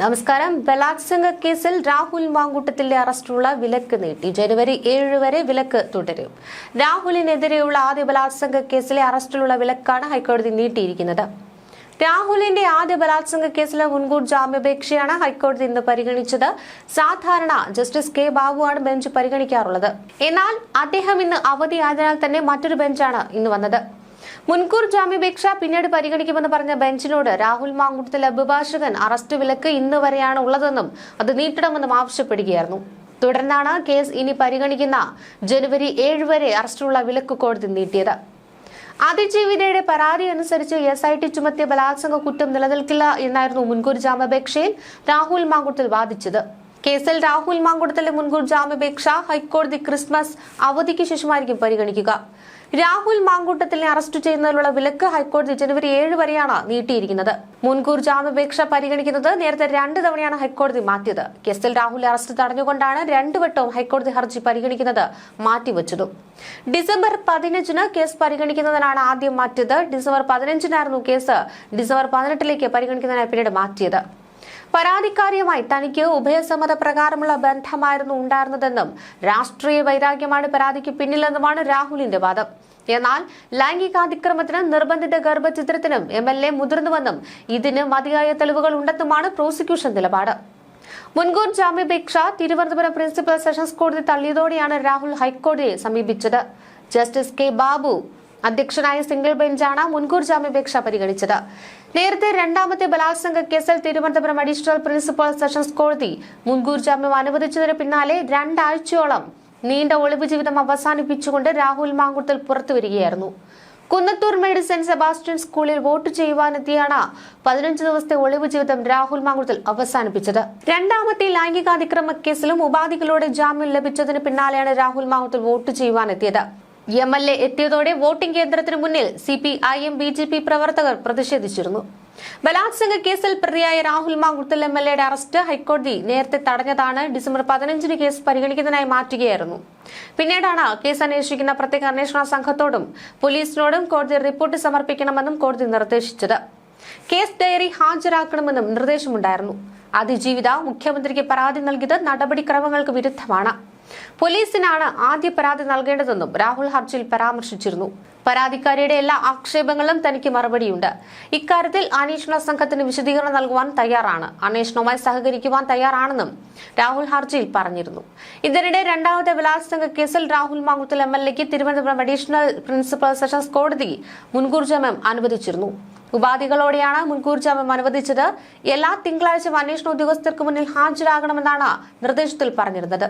നമസ്കാരം. ബലാത്സംഗ കേസിൽ രാഹുൽ മാങ്കൂട്ടത്തിന്റെ അറസ്റ്റുള്ള വിലക്ക് നീട്ടി. ജനുവരി ഏഴ് വരെ വിലക്ക് തുടരും. രാഹുലിനെതിരെയുള്ള ആദ്യ ബലാത്സംഗ കേസിലെ അറസ്റ്റിലുള്ള വിലക്കാണ് ഹൈക്കോടതി നീട്ടിയിരിക്കുന്നത്. രാഹുലിന്റെ ആദ്യ ബലാത്സംഗ കേസിലെ മുൻകൂർ ജാമ്യാപേക്ഷയാണ് ഹൈക്കോടതി ഇന്ന് പരിഗണിച്ചത്. സാധാരണ ജസ്റ്റിസ് കെ ബാബുവാണ് ബെഞ്ച് പരിഗണിക്കാറുള്ളത്. എന്നാൽ അദ്ദേഹം ഇന്ന് അവധിയായതിനാൽ തന്നെ മറ്റൊരു ബെഞ്ചാണ് ഇന്ന് വന്നത്. മുൻകൂർ ജാമ്യാപേക്ഷ പിന്നീട് പരിഗണിക്കുമെന്ന് പറഞ്ഞ ബെഞ്ചിനോട് രാഹുൽ മാങ്കുട്ടത്തിലെ അഭിഭാഷകൻ അറസ്റ്റ് വിലക്ക് ഇന്ന് വരെയാണ് ഉള്ളതെന്നും അത് നീട്ടണമെന്നും ആവശ്യപ്പെടുകയായിരുന്നു. തുടർന്നാണ് കേസ് ഇനി പരിഗണിക്കുന്ന ജനുവരി ഏഴ് വരെ അറസ്റ്റിലുള്ള വിലക്ക് കോടതി നീട്ടിയത്. അതിജീവിതയുടെ പരാതി അനുസരിച്ച് എസ് ഐ ടി ചുമത്തിയ ബലാത്സംഗ കുറ്റം നിലനിൽക്കില്ല എന്നായിരുന്നു മുൻകൂർ ജാമ്യാപേക്ഷയിൽ രാഹുൽ മാങ്കുട്ടത്തിൽ വാദിച്ചത്. കേസിൽ രാഹുൽ മാങ്കുടത്തിലെ മുൻകൂർ ജാമ്യാപേക്ഷ ഹൈക്കോടതി ക്രിസ്മസ് അവധിക്ക് ശേഷമായിരിക്കും പരിഗണിക്കുക. രാഹുൽ മാങ്കൂട്ടത്തിനെ അറസ്റ്റ് ചെയ്യുന്നതിലുള്ള വിലക്ക് ഹൈക്കോടതി ജനുവരി ഏഴ് വരെയാണ് നീട്ടിയിരിക്കുന്നത്. മുൻകൂർ ജാമ്യാപേക്ഷ പരിഗണിക്കുന്നത് നേരത്തെ രണ്ട് തവണയാണ് ഹൈക്കോടതി മാറ്റിയത്. കേസിൽ രാഹുൽ അറസ്റ്റ് തടഞ്ഞുകൊണ്ടാണ് രണ്ടുവട്ടവും ഹൈക്കോടതി ഹർജി പരിഗണിക്കുന്നത് മാറ്റിവച്ചത്. ഡിസംബർ പതിനഞ്ചിന് കേസ് പരിഗണിക്കുന്നതിനാണ് ആദ്യം മാറ്റിയത്. ഡിസംബർ പതിനഞ്ചിനായിരുന്നു കേസ്. ഡിസംബർ പതിനെട്ടിലേക്ക് പരിഗണിക്കുന്നതിനായി പിന്നീട് മാറ്റിയത്. പരാതിക്കാരിയുമായി തനിക്ക് ഉഭയസമ്മത പ്രകാരമുള്ള ബന്ധമായിരുന്നു ഉണ്ടായിരുന്നതെന്നും രാഷ്ട്രീയ വൈരാഗ്യമാണ് പരാതിക്ക് പിന്നിലെന്നുമാണ് രാഹുലിന്റെ വാദം. എന്നാൽ ലൈംഗികാതിക്രമത്തിനും നിർബന്ധിത ഗർഭചിത്രത്തിനും എം എൽ എ മുതിർന്നുവെന്നും ഇതിന് മതിയായ തെളിവുകൾ ഉണ്ടെന്നുമാണ് പ്രോസിക്യൂഷൻ നിലപാട്. മുൻകൂർ ജാമ്യാപേക്ഷ തിരുവനന്തപുരം പ്രിൻസിപ്പൽ സെഷൻസ് കോടതി തള്ളിയതോടെയാണ് രാഹുൽ ഹൈക്കോടതിയെ സമീപിച്ചത്. ജസ്റ്റിസ് കെ ബാബു അധ്യക്ഷനായ സിംഗിൾ ബെഞ്ചാണ് മുൻകൂർ ജാമ്യാപേക്ഷ പരിഗണിച്ചത്. നേരത്തെ രണ്ടാമത്തെ ബലാത്സംഗ കേസിൽ തിരുവനന്തപുരം അഡീഷണൽ പ്രിൻസിപ്പൽ സെഷൻസ് കോടതി മുൻകൂർ ജാമ്യം അനുവദിച്ചതിന് പിന്നാലെ രണ്ടാഴ്ചയോളം നീണ്ട ഒളിവ് ജീവിതം അവസാനിപ്പിച്ചുകൊണ്ട് രാഹുൽ മാങ്കുട്ടൽ പുറത്തുവരികയായിരുന്നു കുന്നത്തൂർ മേഡ് സെന്റ് സെബാസ്റ്റ്യൻ സ്കൂളിൽ വോട്ട് ചെയ്യുവാനെത്തിയാണ് പതിനഞ്ച് ദിവസത്തെ ഒളിവ് ജീവിതം രാഹുൽ മാങ്കുട്ടൽ അവസാനിപ്പിച്ചത്. രണ്ടാമത്തെ ലൈംഗികാതിക്രമ കേസിലും ഉപാധികളോടെ ജാമ്യം ലഭിച്ചതിന് പിന്നാലെയാണ് രാഹുൽ മാങ്കുട്ടൽ വോട്ട് ചെയ്യുവാനെത്തിയത്. എം എൽ എ എത്തിയതോടെ വോട്ടിംഗ് കേന്ദ്രത്തിനു മുന്നിൽ C P I M B J P പ്രവർത്തകർ പ്രതിഷേധിച്ചിരുന്നു. ബലാത്സംഗ കേസിൽ പ്രതിയായ രാഹുൽ മാങ്കുത്തൽ എം എൽ എയുടെ അറസ്റ്റ് ഹൈക്കോടതി നേരത്തെ തടഞ്ഞതാണ് ഡിസംബർ പതിനഞ്ചിന് കേസ് പരിഗണിക്കുന്നതിനായി മാറ്റുകയായിരുന്നു. പിന്നീടാണ് കേസ് അന്വേഷിക്കുന്ന പ്രത്യേക അന്വേഷണ സംഘത്തോടും പോലീസിനോടും കോടതി റിപ്പോർട്ട് സമർപ്പിക്കണമെന്നും കോടതി നിർദ്ദേശിച്ചത്. കേസ് ഡയറി ഹാജരാക്കണമെന്നും നിർദ്ദേശമുണ്ടായിരുന്നു. അതിജീവിത മുഖ്യമന്ത്രിക്ക് പരാതി നൽകിയത് നടപടിക്രമങ്ങൾക്ക് വിരുദ്ധമാണ്. പോലീസിനാണ് ആദ്യ പരാതി നൽകേണ്ടതെന്നും രാഹുൽ ഹർജിയിൽ പരാമർശിച്ചിരുന്നു. പരാതിക്കാരിയുടെ എല്ലാ ആക്ഷേപങ്ങളും തനിക്ക് മറുപടിയുണ്ട്. ഇക്കാര്യത്തിൽ അന്വേഷണ സംഘത്തിന് വിശദീകരണം നൽകുവാൻ തയ്യാറാണ്. അന്വേഷണവുമായി സഹകരിക്കുവാൻ തയ്യാറാണെന്നും രാഹുൽ ഹർജിയിൽ പറഞ്ഞിരുന്നു. ഇതിനിടെ രണ്ടാമത്തെ ബലാത്സംഗ കേസിൽ രാഹുൽ മാങ്കുത്തൽ എം എൽ എക്ക് തിരുവനന്തപുരം അഡീഷണൽ പ്രിൻസിപ്പൽ സെഷൻസ് കോടതി മുൻകൂർ ജാമ്യം അനുവദിച്ചിരുന്നു. ഉപാധികളോടെയാണ് മുൻകൂർ ജാമ്യം അനുവദിച്ചത്. എല്ലാ തിങ്കളാഴ്ച അന്വേഷണ ഉദ്യോഗസ്ഥർക്ക് മുന്നിൽ ഹാജരാകണമെന്നാണ് നിർദ്ദേശത്തിൽ പറഞ്ഞിരുന്നത്.